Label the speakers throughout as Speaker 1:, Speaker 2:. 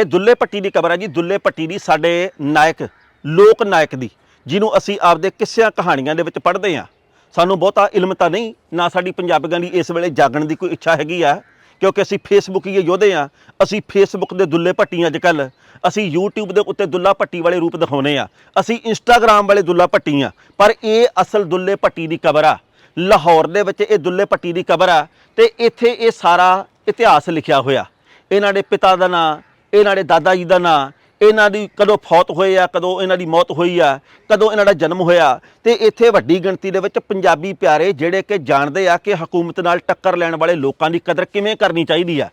Speaker 1: ਇਹ ਦੁੱਲੇ ਪੱਟੀ ਦੀ ਕਬਰ ਹੈ ਜੀ, ਦੁੱਲੇ ਪੱਟੀ ਦੀ ਸਾਡੇ ਨਾਇਕ, ਲੋਕ ਨਾਇਕ ਦੀ, ਜਿਹਨੂੰ ਅਸੀਂ ਆਪਦੇ ਕਿੱਸਿਆਂ ਕਹਾਣੀਆਂ ਦੇ ਵਿੱਚ ਪੜ੍ਹਦੇ ਹਾਂ। ਸਾਨੂੰ ਬਹੁਤਾ ਇਲਮ ਤਾਂ ਨਹੀਂ, ਨਾ ਸਾਡੀ ਪੰਜਾਬੀਆਂ ਦੀ ਇਸ ਵੇਲੇ ਜਾਗਣ ਦੀ ਕੋਈ ਇੱਛਾ ਹੈਗੀ ਆ, ਕਿਉਂਕਿ ਅਸੀਂ ਫੇਸਬੁੱਕ ਹੀ ਯੋਧੇ ਆ ਅਸੀਂ ਫੇਸਬੁੱਕ ਦੇ ਦੁੱਲੇ ਭੱਟੀ ਅੱਜ ਕੱਲ ਅਸੀਂ YouTube ਦੇ ਉੱਤੇ ਦੁੱਲਾ ਭੱਟੀ ਵਾਲੇ ਰੂਪ ਦਿਖਾਉਨੇ ਆ ਅਸੀਂ Instagram ਵਾਲੇ ਦੁੱਲਾ ਭੱਟੀ ਆ ਪਰ ਇਹ ਅਸਲ ਦੁੱਲੇ ਭੱਟੀ ਦੀ ਕਬਰ ਆ। ਲਾਹੌਰ ਦੇ ਵਿੱਚ ਇਹ ਦੁੱਲੇ ਭੱਟੀ ਦੀ ਕਬਰ ਆ ਤੇ ਇੱਥੇ ਇਹ ਸਾਰਾ ਇਤਿਹਾਸ ਲਿਖਿਆ ਹੋਇਆ। ਇਹਨਾਂ ਦੇ ਪਿਤਾ ਦਾ ਨਾਂ ਇਹਨਾਂ ਦੇ ਦਾਦਾ ਜੀ ਦਾ ਨਾਂ, ਇਹਨਾਂ ਦੀ ਕਦੋਂ ਫੌਤ ਹੋਏ ਆ, ਕਦੋਂ ਇਹਨਾਂ ਦੀ ਮੌਤ ਹੋਈ ਆ, ਕਦੋਂ ਇਹਨਾਂ ਦਾ ਜਨਮ ਹੋਇਆ। ਤੇ ਇੱਥੇ ਵੱਡੀ ਗਿਣਤੀ ਦੇ ਵਿੱਚ ਪੰਜਾਬੀ ਪਿਆਰੇ ਜਿਹੜੇ ਕਿ ਜਾਣਦੇ ਆ ਕਿ ਹਕੂਮਤ ਨਾਲ ਟੱਕਰ ਲੈਣ ਵਾਲੇ ਲੋਕਾਂ ਦੀ ਕਦਰ ਕਿਵੇਂ ਕਰਨੀ ਚਾਹੀਦੀ ਆ।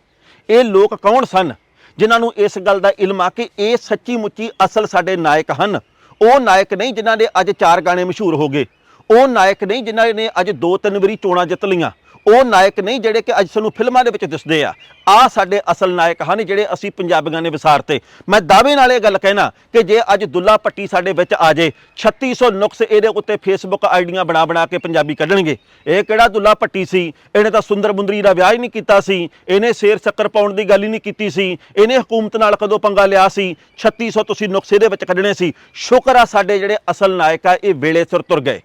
Speaker 1: ਇਹ ਲੋਕ ਕੌਣ ਸਨ? ਜਿਨ੍ਹਾਂ ਨੂੰ ਇਸ ਗੱਲ ਦਾ ਇਲਮ ਆ ਕਿ ਇਹ ਸੱਚੀ ਮੁੱਚੀ ਅਸਲ ਸਾਡੇ ਨਾਇਕ ਹਨ। ਉਹ ਨਾਇਕ ਨਹੀਂ ਜਿਨ੍ਹਾਂ ਦੇ ਅੱਜ ਚਾਰ ਗਾਣੇ ਮਸ਼ਹੂਰ ਹੋ ਗਏ। ਉਹ ਨਾਇਕ ਨਹੀਂ ਜਿਨ੍ਹਾਂ ਨੇ ਅੱਜ ਦੋ ਤਿੰਨ ਵਾਰੀ ਚੋਣਾਂ ਜਿੱਤ ਲਈਆਂ। ਉਹ ਨਾਇਕ ਨਹੀਂ ਜਿਹੜੇ ਕਿ ਅੱਜ ਸਾਨੂੰ ਫਿਲਮਾਂ ਦੇ ਵਿੱਚ ਦਿਸਦੇ ਆ। ਆ ਸਾਡੇ ਅਸਲ ਨਾਇਕ ਹਨ ਜਿਹੜੇ ਅਸੀਂ ਪੰਜਾਬੀਆਂ ਨੇ ਵਿਸਾਰਤੇ। ਮੈਂ ਦਾਅਵੇ ਨਾਲ ਇਹ ਗੱਲ ਕਹਿਣਾ ਕਿ ਜੇ ਅੱਜ ਦੁੱਲਾ ਪੱਟੀ ਸਾਡੇ ਵਿੱਚ ਆ ਜੇ 3600 ਨੁਕਸ ਇਹਦੇ ਉੱਤੇ ਫੇਸਬੁੱਕ ਆਈਡੀਆਂ ਬਣਾ ਬਣਾ ਕੇ ਪੰਜਾਬੀ ਕੱਢਣਗੇ। ਇਹ ਕਿਹੜਾ ਦੁੱਲਾ ਪੱਟੀ ਸੀ? ਇਹਨੇ ਤਾਂ ਸੁੰਦਰ ਬੁੰਦਰੀ ਦਾ ਵਿਆਹ ਹੀ ਨਹੀਂ ਕੀਤਾ ਸੀ। ਇਹਨੇ ਸ਼ੇਰ ਸ਼ੱਕਰ ਪਾਉਣ ਦੀ ਗੱਲ ਹੀ ਨਹੀਂ ਕੀਤੀ ਸੀ। ਇਹਨੇ ਹਕੂਮਤ ਨਾਲ ਕਦੋਂ ਪੰਗਾ ਲਿਆ ਸੀ? 3600 ਤੁਸੀਂ ਨੁਕਸ ਇਹਦੇ ਵਿੱਚ ਕੱਢਣੇ ਸੀ। ਸ਼ੁਕਰ ਆ ਸਾਡੇ ਜਿਹੜੇ ਅਸਲ ਨਾਇਕ ਆ, ਇਹ ਵੇਲੇ ਸਿਰ ਤੁਰ ਗਏ।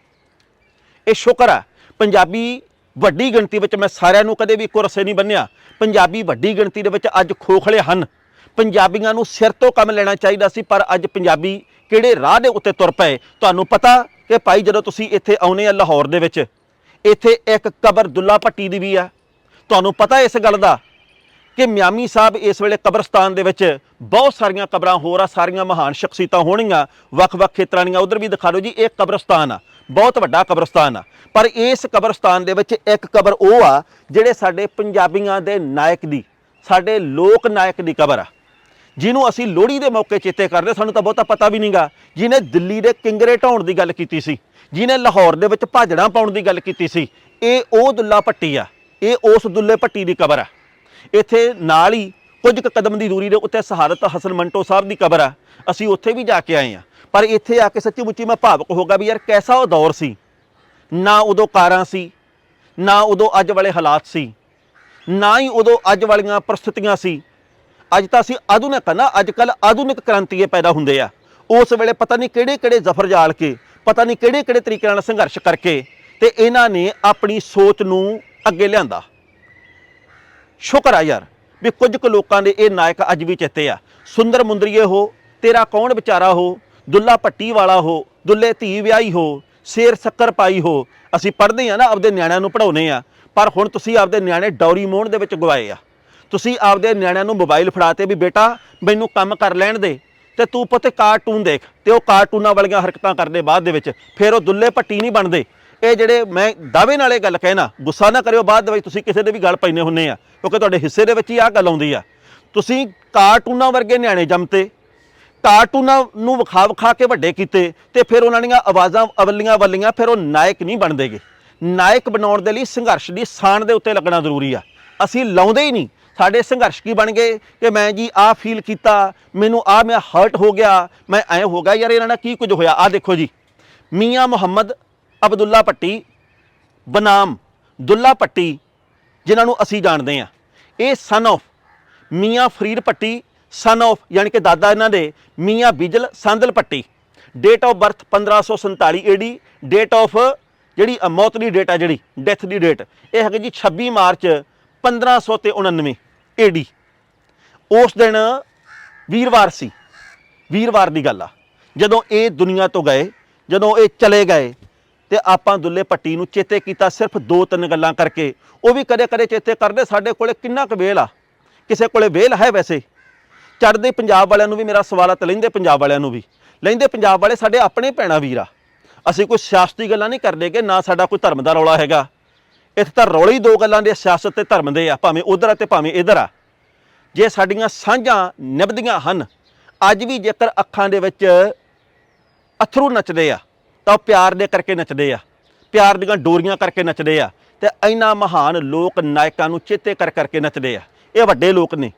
Speaker 1: ਇਹ ਸ਼ੁਕਰ ਆ। ਪੰਜਾਬੀ ਵੱਡੀ ਗਿਣਤੀ ਵਿੱਚ ਮੈਂ ਸਾਰਿਆਂ ਨੂੰ ਕਦੇ ਵੀ ਇੱਕੋ ਰਸੇ ਨਹੀਂ ਬੰਨਿਆ। ਪੰਜਾਬੀ ਵੱਡੀ ਗਿਣਤੀ ਦੇ ਵਿੱਚ ਅੱਜ ਖੋਖਲੇ ਹਨ। ਪੰਜਾਬੀਆਂ ਨੂੰ ਸਿਰ ਤੋਂ ਕੰਮ ਲੈਣਾ ਚਾਹੀਦਾ ਸੀ, ਪਰ ਅੱਜ ਪੰਜਾਬੀ ਕਿਹੜੇ ਰਾਹ ਦੇ ਉੱਤੇ ਤੁਰ ਪਏ? ਤੁਹਾਨੂੰ ਪਤਾ ਕਿ ਭਾਈ ਜਦੋਂ ਤੁਸੀਂ ਇੱਥੇ ਆਉਨੇ ਆ ਲਾਹੌਰ ਦੇ ਵਿੱਚ, ਇੱਥੇ ਇੱਕ ਕਬਰ ਦੁੱਲਾ ਭੱਟੀ ਦੀ ਵੀ ਆ। ਤੁਹਾਨੂੰ ਪਤਾ ਇਸ ਗੱਲ ਦਾ ਕਿ ਮਿਆਮੀ ਸਾਹਿਬ ਇਸ ਵੇਲੇ ਕਬਰਸਤਾਨ ਦੇ ਵਿੱਚ ਬਹੁਤ ਸਾਰੀਆਂ ਕਬਰਾਂ ਹੋਰ ਆ, ਸਾਰੀਆਂ ਮਹਾਨ ਸ਼ਖਸੀਅਤਾਂ ਹੋਣਗੀਆਂ ਵੱਖ-ਵੱਖ ਖੇਤਰਾਂ ਦੀਆਂ। ਉਧਰ ਵੀ ਦਿਖਾ ਦਿਓ ਜੀ, ਇਹ ਕਬਰਸਤਾਨ ਆ। ਬਹੁਤ ਵੱਡਾ ਕਬਰਸਤਾਨ ਆ। ਪਰ ਇਸ ਕਬਰਸਤਾਨ ਦੇ ਵਿੱਚ ਇੱਕ ਕਬਰ ਉਹ ਆ, ਜਿਹੜੇ ਸਾਡੇ ਪੰਜਾਬੀਆਂ ਦੇ ਨਾਇਕ ਦੀ, ਸਾਡੇ ਲੋਕ ਨਾਇਕ ਦੀ ਕਬਰ ਆ। ਜਿਹਨੂੰ ਅਸੀਂ ਲੋਹੜੀ ਦੇ ਮੌਕੇ ਚੇਤੇ ਕਰਦੇ, ਸਾਨੂੰ ਤਾਂ ਬਹੁਤਾ ਪਤਾ ਵੀ ਨਹੀਂਗਾ। ਜਿਹਨੇ ਦਿੱਲੀ ਦੇ ਕਿੰਗਰੇ ਢਾਉਣ ਦੀ ਗੱਲ ਕੀਤੀ ਸੀ, ਜਿਹਨੇ ਲਾਹੌਰ ਦੇ ਵਿੱਚ ਭਾਜੜਾਂ ਪਾਉਣ ਦੀ ਗੱਲ ਕੀਤੀ ਸੀ, ਇਹ ਉਹ ਦੁੱਲਾ ਭੱਟੀ ਆ। ਇਹ ਉਸ ਦੁੱਲੇ ਭੱਟੀ ਦੀ ਕਬਰ ਆ। ਇੱਥੇ ਨਾਲ ਹੀ ਕੁਝ ਕੁ ਕਦਮ ਦੀ ਦੂਰੀ ਦੇ ਉੱਤੇ ਸਹਾਰਤ ਹਸਨ ਮੰਟੋ ਸਾਹਿਬ ਦੀ ਕਬਰ ਆ। ਅਸੀਂ ਉੱਥੇ ਵੀ ਜਾ ਕੇ ਆਏ ਆ। ਪਰ ਇੱਥੇ ਆ ਕੇ ਸੱਚੀ ਮੁੱਚੀ ਮੈਂ ਭਾਵਕ ਹੋ ਗਿਆ ਵੀ ਯਾਰ ਕੈਸਾ ਉਹ ਦੌਰ ਸੀ। ਨਾ ਉਦੋਂ ਕਾਰਾਂ ਸੀ, ਨਾ ਉਦੋਂ ਅੱਜ ਵਾਲੇ ਹਾਲਾਤ ਸੀ, ਨਾ ਹੀ ਉਦੋਂ ਅੱਜ ਵਾਲੀਆਂ ਪ੍ਰਸਥਿਤੀਆਂ ਸੀ। ਅੱਜ ਤਾਂ ਅਸੀਂ ਆਧੁਨਿਕ ਆ ਨਾ, ਅੱਜ ਕੱਲ ਆਧੁਨਿਕ ਕ੍ਰਾਂਤੀਏ ਪੈਦਾ ਹੁੰਦੇ ਆ। ਉਸ ਵੇਲੇ ਪਤਾ ਨਹੀਂ ਕਿਹੜੇ ਕਿਹੜੇ ਜ਼ਫਰ ਜਾਲ ਕੇ, ਪਤਾ ਨਹੀਂ ਕਿਹੜੇ ਕਿਹੜੇ ਤਰੀਕੇ ਨਾਲ ਸੰਘਰਸ਼ ਕਰਕੇ ਤੇ ਇਹਨਾਂ ਨੇ ਆਪਣੀ ਸੋਚ ਨੂੰ ਅੱਗੇ ਲਿਆਂਦਾ। ਸ਼ੁਕਰ ਆ ਯਾਰ ਵੀ ਕੁਝ ਕੁ ਲੋਕਾਂ ਦੇ ਇਹ ਨਾਇਕ ਅੱਜ ਵੀ ਚੇਤੇ ਆ। ਸੁੰਦਰ ਮੁੰਦਰੀਏ ਹੋ, ਤੇਰਾ ਕੌਣ ਵਿਚਾਰਾ ਹੋ ਦੁੱਲਾ ਪੱਟੀ ਵਾਲਾ ਹੋ, ਦੁੱਲੇ ਧੀ ਵਿਆਹੀ ਹੋ, ਸ਼ੇਰ ਸ਼ੱਕਰ ਪਾਈ ਹੋ, ਅਸੀਂ ਪੜ੍ਹਦੇ ਆ ਨਾ, ਆਪਦੇ ਨਿਆਣਿਆਂ ਨੂੰ ਪੜਾਉਨੇ ਆ ਪਰ ਹੁਣ ਤੁਸੀਂ ਆਪਦੇ ਨਿਆਣੇ ਡੌਰੀ ਮੋਹਣ ਦੇ ਵਿੱਚ ਗਵਾਏ ਆ। ਤੁਸੀਂ ਆਪਦੇ ਨਿਆਣਿਆਂ ਨੂੰ ਮੋਬਾਈਲ ਫੜਾਤੇ ਵੀ ਬੇਟਾ, ਮੈਨੂੰ ਕੰਮ ਕਰ ਲੈਣ ਦੇ। ਤੇ ਤੂੰ ਪੁੱਤ ਕਾਰਟੂਨ ਦੇਖ, ਤੇ ਉਹ ਕਾਰਟੂਨਾਂ ਵਾਲੀਆਂ ਹਰਕਤਾਂ ਕਰਦੇ ਬਾਅਦ ਦੇ ਵਿੱਚ, ਫਿਰ ਉਹ ਦੁੱਲੇ ਪੱਟੀ ਨਹੀਂ ਬਣਦੇ। ਇਹ ਜਿਹੜੇ ਮੈਂ ਦਾਅਵੇ ਨਾਲ ਇਹ ਗੱਲ ਕਹਿਣਾ, ਗੁੱਸਾ ਨਾ ਕਰਿਓ, ਬਾਅਦ ਦੇ ਵਿੱਚ ਤੁਸੀਂ ਕਿਸੇ ਦੇ ਵੀ ਗੱਲ ਪੈਨੇ ਹੁੰਨੇ ਆ। ਕਿਉਂਕਿ ਤੁਹਾਡੇ ਹਿੱਸੇ ਦੇ ਵਿੱਚ ਹੀ ਆਹ ਗੱਲ ਆਉਂਦੀ ਆ। ਤੁਸੀਂ ਕਾਰਟੂਨਾਂ ਵਰਗੇ ਨਿਆਣੇ ਜੰਮਤੇ ਕਾਰਟੂਨਾਂ ਨੂੰ ਵਿਖਾ ਵਿਖਾ ਕੇ ਵੱਡੇ ਕੀਤੇ ਤੇ ਫਿਰ ਉਹਨਾਂ ਦੀਆਂ ਆਵਾਜ਼ਾਂ ਅਵਲੀਆਂ ਵੱਲੀਆਂ ਫਿਰ ਉਹ ਨਾਇਕ ਨਹੀਂ ਬਣਦੇਗੇ ਨਾਇਕ ਬਣਾਉਣ ਦੇ ਲਈ ਸੰਘਰਸ਼ ਦੀ ਸਾਣ ਦੇ ਉੱਤੇ ਲੱਗਣਾ ਜ਼ਰੂਰੀ ਆ। ਅਸੀਂ ਲਾਉਂਦੇ ਹੀ ਨਹੀਂ। ਸਾਡੇ ਸੰਘਰਸ਼ ਕੀ ਬਣ ਗਏ ਕਿ ਮੈਂ ਜੀ ਆਹ ਫੀਲ ਕੀਤਾ, ਮੈਨੂੰ ਆ ਮੈਂ ਹਰਟ ਹੋ ਗਿਆ, ਮੈਂ ਐ ਹੋ ਗਿਆ ਯਾਰ ਇਹਨਾਂ ਨਾਲ ਕੀ ਕੁਝ ਹੋਇਆ? ਆ ਦੇਖੋ ਜੀ। ਮੀਆਂ ਮੁਹੰਮਦ ਅਬਦੁੱਲਾ ਪੱਟੀ ਬਨਾਮ ਦੁੱਲਾ ਪੱਟੀ ਜਿਨ੍ਹਾਂ ਨੂੰ ਅਸੀਂ ਜਾਣਦੇ ਆ ਇਹ ਸਨ of Mian Farid Patti son of ਯਾਨੀ ਕਿ ਦਾਦਾ ਇਹਨਾਂ ਦੇ, Mian Bijal Sandal Patti. Date of birth 1547 AD date of ਜਿਹੜੀ ਮੌਤ ਦੀ ਡੇਟ ਆ ਜਿਹੜੀ ਡੈਥ ਦੀ ਡੇਟ ਇਹ ਹੈਗੀ ਜੀ 26 ਮਾਰਚ 1599 ਏਡੀ ਉਸ ਦਿਨ ਵੀਰਵਾਰ ਸੀ। ਵੀਰਵਾਰ ਦੀ ਗੱਲ ਆ। ਜਦੋਂ ਇਹ ਦੁਨੀਆ ਤੋਂ ਗਏ, ਜਦੋਂ ਇਹ ਚਲੇ ਗਏ, ਤੇ ਆਪਾਂ ਦੁੱਲੇ ਪੱਟੀ ਨੂੰ ਚੇਤੇ ਕੀਤਾ ਸਿਰਫ ਦੋ ਤਿੰਨ ਗੱਲਾਂ ਕਰਕੇ। ਉਹ ਵੀ ਕਦੇ ਕਦੇ ਚੇਤੇ ਕਰਦੇ, ਸਾਡੇ ਕੋਲੇ ਕਿੰਨਾ ਕੁ ਵੇਲ ਆ। ਕਿਸੇ ਕੋਲੇ ਵੇਲ ਹੈ ਵੈਸੇ? ਚੜ੍ਹਦੇ ਪੰਜਾਬ ਵਾਲਿਆਂ ਨੂੰ ਵੀ ਮੇਰਾ ਸਵਾਲ ਆ ਤੇ ਲੈਂਦੇ ਪੰਜਾਬ ਵਾਲਿਆਂ ਨੂੰ ਵੀ। ਲੈਂਦੇ ਪੰਜਾਬ ਵਾਲੇ ਸਾਡੇ ਆਪਣੇ ਭੈਣਾ ਵੀਰ ਆ। ਅਸੀਂ ਕੋਈ ਸਿਆਸਤੀ ਗੱਲਾਂ ਨਹੀਂ ਕਰਦੇ ਕਿ ਨਾ ਸਾਡਾ ਕੋਈ ਧਰਮ ਦਾ ਰੌਲਾ ਹੈਗਾ। ਇੱਥੇ ਤਾਂ ਰੌਲੇ ਹੀ ਦੋ ਗੱਲਾਂ ਦੇ ਸਿਆਸਤ ਤੇ ਧਰਮ ਦੇ ਆ, ਭਾਵੇਂ ਉਧਰ ਆ ਤੇ ਭਾਵੇਂ ਇਧਰ ਆ। ਜੇ ਸਾਡੀਆਂ ਸਾਂਝਾਂ ਨਿਭਦੀਆਂ ਹਨ, ਅੱਜ ਵੀ ਜੇਕਰ ਅੱਖਾਂ ਦੇ ਵਿੱਚ ਅਥਰੂ ਨੱਚਦੇ ਆ, ਤਾਂ ਉਹ ਪਿਆਰ ਦੇ ਕਰਕੇ ਨੱਚਦੇ ਆ। ਪਿਆਰ ਦੀਆਂ ਡੋਰੀਆਂ ਕਰਕੇ ਨੱਚਦੇ ਆ ਤੇ ਇੰਨਾ ਮਹਾਨ ਲੋਕ ਨਾਇਕਾਂ ਨੂੰ ਚੇਤੇ ਕਰ ਕਰਕੇ ਨੱਚਦੇ ਆ। ਇਹ ਵੱਡੇ ਲੋਕ ਨੇ।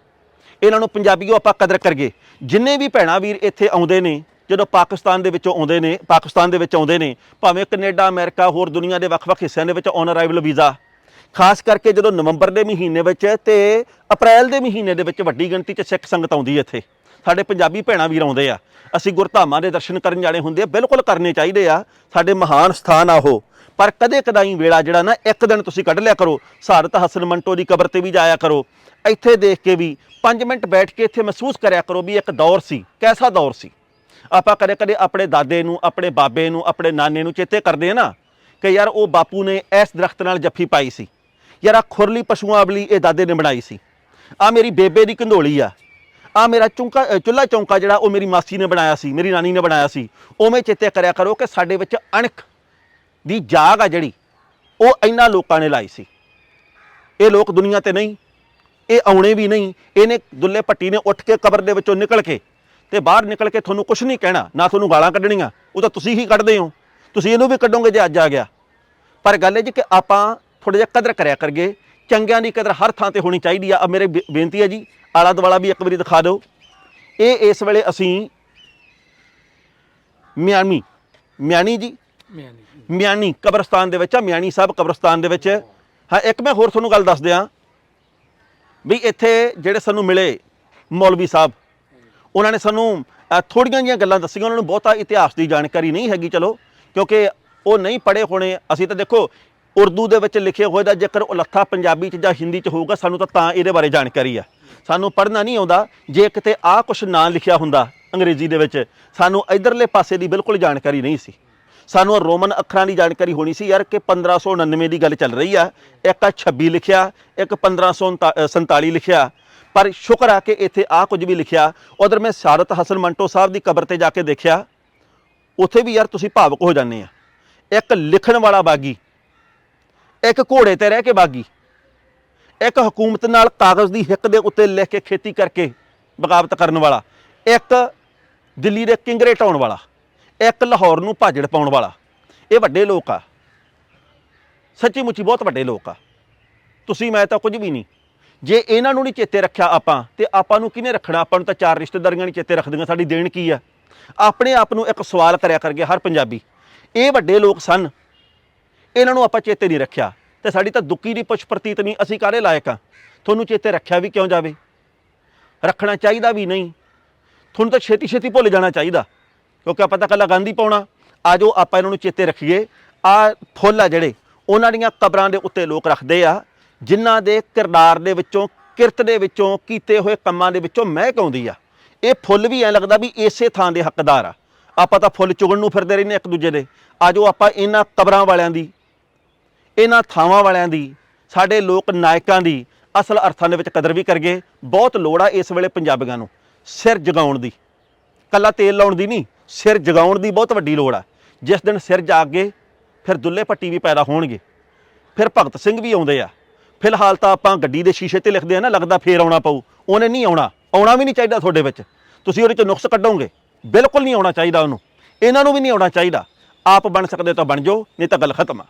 Speaker 1: ਇਹਨਾਂ ਨੂੰ ਪੰਜਾਬੀਓ ਆਪਾਂ ਕਦਰ ਕਰੀਏ। ਜਿੰਨੇ ਵੀ ਭੈਣਾ ਵੀਰ ਇੱਥੇ ਆਉਂਦੇ ਨੇ, ਜਦੋਂ ਪਾਕਿਸਤਾਨ ਦੇ ਵਿੱਚੋਂ ਆਉਂਦੇ ਨੇ, ਪਾਕਿਸਤਾਨ ਦੇ ਵਿੱਚ ਆਉਂਦੇ ਨੇ, ਭਾਵੇਂ ਕੈਨੇਡਾ, ਅਮਰੀਕਾ, ਹੋਰ ਦੁਨੀਆ ਦੇ ਵੱਖ-ਵੱਖ ਹਿੱਸਿਆਂ ਦੇ ਵਿੱਚ ਔਨ ਅਰਾਈਵਲ ਵੀਜ਼ਾ ਖਾਸ ਕਰਕੇ ਜਦੋਂ ਨਵੰਬਰ ਦੇ ਮਹੀਨੇ ਵਿੱਚ ਤੇ ਅਪ੍ਰੈਲ ਦੇ ਮਹੀਨੇ ਦੇ ਵਿੱਚ ਵੱਡੀ ਗਿਣਤੀ 'ਚ ਸਿੱਖ ਸੰਗਤ ਆਉਂਦੀ ਹੈ ਇੱਥੇ। ਸਾਡੇ ਪੰਜਾਬੀ ਭੈਣਾਂ ਵੀਰ ਆਉਂਦੇ ਆ। ਅਸੀਂ ਗੁਰਧਾਮਾਂ ਦੇ ਦਰਸ਼ਨ ਕਰਨ ਜਾਣੇ ਹੁੰਦੇ ਆ, ਬਿਲਕੁਲ ਕਰਨੇ ਚਾਹੀਦੇ ਆ। ਸਾਡੇ ਮਹਾਨ ਸਥਾਨ ਆ ਉਹ। ਪਰ ਕਦੇ ਕਦਾਈ ਵੇਲਾ ਜਿਹੜਾ ਨਾ, ਇੱਕ ਦਿਨ ਤੁਸੀਂ ਕੱਢ ਲਿਆ ਕਰੋ। ਸਾਰਤ ਹਸਨ ਮੰਟੋ ਦੀ ਕਬਰ ਤੇ ਵੀ ਜਾਇਆ ਕਰੋ। ਇੱਥੇ ਦੇਖ ਕੇ ਵੀ 5 ਮਿੰਟ ਬੈਠ ਕੇ ਇੱਥੇ ਮਹਿਸੂਸ ਕਰਿਆ ਕਰੋ ਵੀ ਇੱਕ ਦੌਰ ਸੀ, ਕੈਸਾ ਦੌਰ ਸੀ। ਆਪਾਂ ਕਦੇ ਕਦੇ ਆਪਣੇ ਦਾਦੇ ਨੂੰ, ਆਪਣੇ ਬਾਬੇ ਨੂੰ, ਆਪਣੇ ਨਾਨੇ ਨੂੰ ਚੇਤੇ ਕਰਦੇ ਆ ਨਾ ਕਿ ਯਾਰ ਉਹ ਬਾਪੂ ਨੇ ਇਸ ਦਰਖਤ ਨਾਲ ਜੱਫੀ ਪਾਈ ਸੀ। ਯਾਰ ਆ ਖੁਰਲੀ ਪਸ਼ੂਆਂ ਵਾਲੀ ਇਹ ਦਾਦੇ ਨੇ ਬਣਾਈ ਸੀ। ਆ ਮੇਰੀ ਬੇਬੇ ਦੀ ਕੰਧੋਲੀ ਆ। ਆ ਮੇਰਾ ਚੁੰਕਾ ਅ, ਚੁੱਲ੍ਹਾ ਚੌਂਕਾ ਜਿਹੜਾ ਉਹ ਮੇਰੀ ਮਾਸੀ ਨੇ ਬਣਾਇਆ ਸੀ ਮੇਰੀ ਨਾਨੀ ਨੇ ਬਣਾਇਆ ਸੀ। ਉਵੇਂ ਚੇਤੇ ਕਰਿਆ ਕਰੋ ਕਿ ਸਾਡੇ ਵਿੱਚ ਅਣਖ ਦੀ ਜਾਗ ਆ ਜਿਹੜੀ ਉਹ ਇਹਨਾਂ ਲੋਕਾਂ ਨੇ ਲਾਈ ਸੀ। ਇਹ ਲੋਕ ਦੁਨੀਆ ਤੇ ਨਹੀਂ ਇਹ ਆਉਣੇ ਵੀ ਨਹੀਂ ਇਹਨੇ ਦੁੱਲੇ ਭੱਟੀ ਨੇ ਉੱਠ ਕੇ ਕਬਰ ਦੇ ਵਿੱਚੋਂ ਨਿਕਲ ਕੇ ਤੇ ਬਾਹਰ ਨਿਕਲ ਕੇ ਤੁਹਾਨੂੰ ਕੁਝ ਨਹੀਂ ਕਹਿਣਾ ਨਾ ਤੁਹਾਨੂੰ ਗਾਲਾਂ ਕੱਢਣੀਆਂ ਉਹ ਤਾਂ ਤੁਸੀਂ ਹੀ ਕੱਢਦੇ ਹੋ। ਤੁਸੀਂ ਇਹਨੂੰ ਵੀ ਕੱਢੋਗੇ ਜੇ ਅੱਜ ਆ ਗਿਆ। ਪਰ ਗੱਲ ਇਹ ਜੀ ਕਿ ਆਪਾਂ ਥੋੜਾ ਜਿਹਾ ਕਦਰ ਕਰਿਆ ਕਰਗੇ। ਚੰਗਿਆਂ ਦੀ ਕਦਰ ਹਰ ਥਾਂ ਤੇ ਹੋਣੀ ਚਾਹੀਦੀ ਆ। ਆ ਮੇਰੇ ਬੇ- ਬੇਨਤੀ ਹੈ ਜੀ। ਆਲਾ ਦੁਆਲਾ ਵੀ ਇੱਕ ਵਾਰੀ ਦਿਖਾ ਦਿਓ। ਇਹ ਇਸ ਵੇਲੇ ਅਸੀਂ ਮਿਆਣੀ ਮਿਆਣੀ ਜੀ।
Speaker 2: ਮੈਂ ਨਹੀਂ
Speaker 1: ਮਿਆਣੀ ਕਬਰਸਤਾਨ ਦੇ ਵਿੱਚ ਆ। ਮਿਆਣੀ ਸਾਹਿਬ ਕਬਰਸਤਾਨ ਦੇ ਵਿੱਚ। ਹਾਂ ਇੱਕ ਮੈਂ ਹੋਰ ਤੁਹਾਨੂੰ ਗੱਲ ਦੱਸ ਦਿਆਂ ਵੀ ਇੱਥੇ ਜਿਹੜੇ ਸਾਨੂੰ ਮਿਲੇ ਮੌਲਵੀ ਸਾਹਿਬ ਉਹਨਾਂ ਨੇ ਸਾਨੂੰ ਅ, ਥੋੜੀਆਂ ਜਿਹੀਆਂ ਗੱਲਾਂ ਦੱਸੀਆਂ। ਉਹਨਾਂ ਨੂੰ ਬਹੁਤਾ ਇਤਿਹਾਸ ਦੀ ਜਾਣਕਾਰੀ ਨਹੀਂ ਹੈਗੀ ਚਲੋ ਕਿਉਂਕਿ ਉਹ ਨਹੀਂ ਪੜ੍ਹੇ ਹੋਣੇ। ਅਸੀਂ ਤਾਂ ਦੇਖੋ ਉਰਦੂ ਦੇ ਵਿੱਚ ਲਿਖੇ ਹੋਏ ਦਾ ਜੇਕਰ ਉਲੱਥਾ ਪੰਜਾਬੀ ਚ ਜਾਂ ਹਿੰਦੀ ਚ ਹੋਊਗਾ, ਸਾਨੂੰ ਤਾਂ ਤਾਂ ਇਹਦੇ ਬਾਰੇ ਜਾਣਕਾਰੀ ਆ। ਸਾਨੂੰ ਪੜ੍ਹਨਾ ਨਹੀਂ ਆਉਂਦਾ, ਜੇ ਕਿਤੇ ਆਹ ਕੁਝ ਨਾਂ ਲਿਖਿਆ ਹੁੰਦਾ ਅੰਗਰੇਜ਼ੀ ਦੇ ਵਿੱਚ, ਸਾਨੂੰ ਇਧਰਲੇ ਪਾਸੇ ਦੀ ਬਿਲਕੁਲ ਜਾਣਕਾਰੀ ਨਹੀਂ ਸੀ। ਸਾਨੂੰ ਰੋਮਨ ਅੱਖਰਾਂ ਦੀ ਜਾਣਕਾਰੀ ਹੋਣੀ ਸੀ, ਯਾਰ ਕਿ 1599 ਦੀ ਗੱਲ ਚੱਲ ਰਹੀ ਆ, ਇੱਕ ਆ 26 ਲਿਖਿਆ, ਇੱਕ 1547 ਲਿਖਿਆ। ਪਰ ਸ਼ੁਕਰ ਆ ਕਿ ਇੱਥੇ ਆ ਕੁਝ ਵੀ ਲਿਖਿਆ। ਉਧਰ ਮੈਂ ਸਾਰਤ ਹਸਨ ਮੰਟੋ ਸਾਹਿਬ ਦੀ ਕਬਰ ਤੇ ਜਾ ਕੇ ਦੇਖਿਆ, ਉੱਥੇ ਵੀ ਯਾਰ ਤੁਸੀਂ ਭਾਵਕ ਹੋ ਜਾਂਦੇ ਆ। ਇੱਕ ਲਿਖਣ ਵਾਲਾ ਬਾਗੀ ਇੱਕ ਘੋੜੇ ਤੇ ਰਹਿ ਕੇ ਬਾਗੀ। ਇੱਕ ਹਕੂਮਤ ਨਾਲ ਕਾਗਜ਼ ਦੀ ਹਿੱਕ ਦੇ ਉੱਤੇ ਲਿਖ ਕੇ ਖੇਤੀ ਕਰਕੇ ਬਗਾਵਤ ਕਰਨ ਵਾਲਾ। ਇੱਕ ਦਿੱਲੀ ਦੇ ਕਿੰਗਰੇ ਢਾਉਣ ਵਾਲਾ। ਇੱਕ ਲਾਹੌਰ ਨੂੰ ਭਾਜੜ ਪਾਉਣ ਵਾਲਾ। ਇਹ ਵੱਡੇ ਲੋਕ ਆ। ਸੱਚੀ ਮੁੱਚੀ ਬਹੁਤ ਵੱਡੇ ਲੋਕ ਆ। ਤੁਸੀਂ, ਮੈਂ ਤਾਂ ਕੁਝ ਵੀ ਨਹੀਂ। ਜੇ ਇਹਨਾਂ ਨੂੰ ਨਹੀਂ ਚੇਤੇ ਰੱਖਿਆ ਆਪਾਂ, ਤੇ ਆਪਾਂ ਨੂੰ ਕਿਹਨੇ ਰੱਖਣਾ? ਆਪਾਂ ਨੂੰ ਤਾਂ ਚਾਰ ਰਿਸ਼ਤੇਦਾਰੀਆਂ ਨਹੀਂ ਚੇਤੇ ਰੱਖਦੀਆਂ। ਸਾਡੀ ਦੇਣ ਕੀ ਆ? ਆਪਣੇ ਆਪ ਨੂੰ ਇੱਕ ਸਵਾਲ ਕਰਿਆ ਕਰ ਗਿਆ ਹਰ ਪੰਜਾਬੀ। ਇਹ ਵੱਡੇ ਲੋਕ ਸਨ। ਇਹਨਾਂ ਨੂੰ ਆਪਾਂ ਚੇਤੇ ਨਹੀਂ ਰੱਖਿਆ। ਤੇ ਸਾਡੀ ਤਾਂ ਦੁੱਕੀ ਦੀ ਪੁੱਛ ਪ੍ਰਤੀਤ ਨਹੀਂ, ਅਸੀਂ ਕਾਹਦੇ ਲਾਇਕ ਆ ਤੁਹਾਨੂੰ ਚੇਤੇ ਰੱਖਿਆ ਵੀ ਕਿਉਂ ਜਾਵੇ? ਰੱਖਣਾ ਚਾਹੀਦਾ ਵੀ ਨਹੀਂ। ਤੁਹਾਨੂੰ ਤਾਂ ਛੇਤੀ ਛੇਤੀ ਭੁੱਲ ਜਾਣਾ ਚਾਹੀਦਾ। ਕਿਉਂਕਿ ਆਪਾਂ ਤਾਂ ਕੱਲਾ ਗਾਂਧੀ ਪਾਉਣਾ। ਆਜੋ ਆਪਾਂ ਇਹਨਾਂ ਨੂੰ ਚੇਤੇ ਰੱਖੀਏ। ਆ ਫੁੱਲ ਆ ਜਿਹੜੇ, ਉਹਨਾਂ ਦੀਆਂ ਕਬਰਾਂ ਦੇ ਉੱਤੇ ਲੋਕ ਰੱਖਦੇ ਆ, ਜਿਨ੍ਹਾਂ ਦੇ ਕਿਰਦਾਰ ਦੇ ਵਿੱਚੋਂ, ਕਿਰਤ ਦੇ ਵਿੱਚੋਂ, ਕੀਤੇ ਹੋਏ ਕੰਮਾਂ ਦੇ ਵਿੱਚੋਂ ਮਹਿਕ ਆਉਂਦੀ ਆ। ਇਹ ਫੁੱਲ ਵੀ ਐ ਲੱਗਦਾ ਵੀ ਇਸੇ ਥਾਂ ਦੇ ਹੱਕਦਾਰ ਆ। ਆਪਾਂ ਤਾਂ ਫੁੱਲ ਚੁਗਣ ਨੂੰ ਫਿਰਦੇ ਰਹਿੰਦੇ ਇੱਕ ਦੂਜੇ ਦੇ। ਆਜੋ ਆਪਾਂ ਇਹਨਾਂ ਕਬਰਾਂ ਵਾਲਿਆਂ ਦੀ ਇਹਨਾਂ ਥਾਵਾਂ ਵਾਲਿਆਂ ਦੀ, ਸਾਡੇ ਲੋਕ ਨਾਇਕਾਂ ਦੀ ਅਸਲ ਅਰਥਾਂ ਦੇ ਵਿੱਚ ਕਦਰ ਵੀ ਕਰਗੇ ਬਹੁਤ ਲੋੜ ਆ ਇਸ ਵੇਲੇ ਪੰਜਾਬੀਆਂ ਨੂੰ ਸਿਰ ਜਗਾਉਣ ਦੀ। ਕੱਲਾ ਤੇਲ ਲਾਉਣ ਦੀ ਨਹੀਂ, ਸਿਰ ਜਗਾਉਣ ਦੀ ਬਹੁਤ ਵੱਡੀ ਲੋੜ ਆ। ਜਿਸ ਦਿਨ ਸਿਰ ਜਾਗ ਗਏ, ਫਿਰ ਦੁੱਲੇ ਪੱਟੀ ਵੀ ਪੈਦਾ ਹੋਣਗੇ। ਫਿਰ ਭਗਤ ਸਿੰਘ ਵੀ ਆਉਂਦੇ ਆ। ਫਿਲਹਾਲ ਤਾਂ ਆਪਾਂ ਗੱਡੀ ਦੇ ਸ਼ੀਸ਼ੇ ਤੇ ਲਿਖਦੇ ਆ ਨਾ, ਲੱਗਦਾ ਫੇਰ ਆਉਣਾ ਪਊ। ਉਹਨੇ ਨਹੀਂ ਆਉਣਾ। ਆਉਣਾ ਵੀ ਨਹੀਂ ਚਾਹੀਦਾ ਤੁਹਾਡੇ ਵਿੱਚ। ਤੁਸੀਂ ਉਹਦੇ ਚ ਨੁਕਸ ਕੱਢੋਗੇ। ਬਿਲਕੁਲ ਨਹੀਂ ਆਉਣਾ ਚਾਹੀਦਾ ਉਹਨੂੰ। ਇਹਨਾਂ ਨੂੰ ਵੀ ਨਹੀਂ ਆਉਣਾ ਚਾਹੀਦਾ। ਆਪ ਬਣ ਸਕਦੇ ਤਾਂ ਬਣ ਜਾਓ, ਨਹੀਂ ਤਾਂ ਗੱਲ ਖਤਮ ਆ।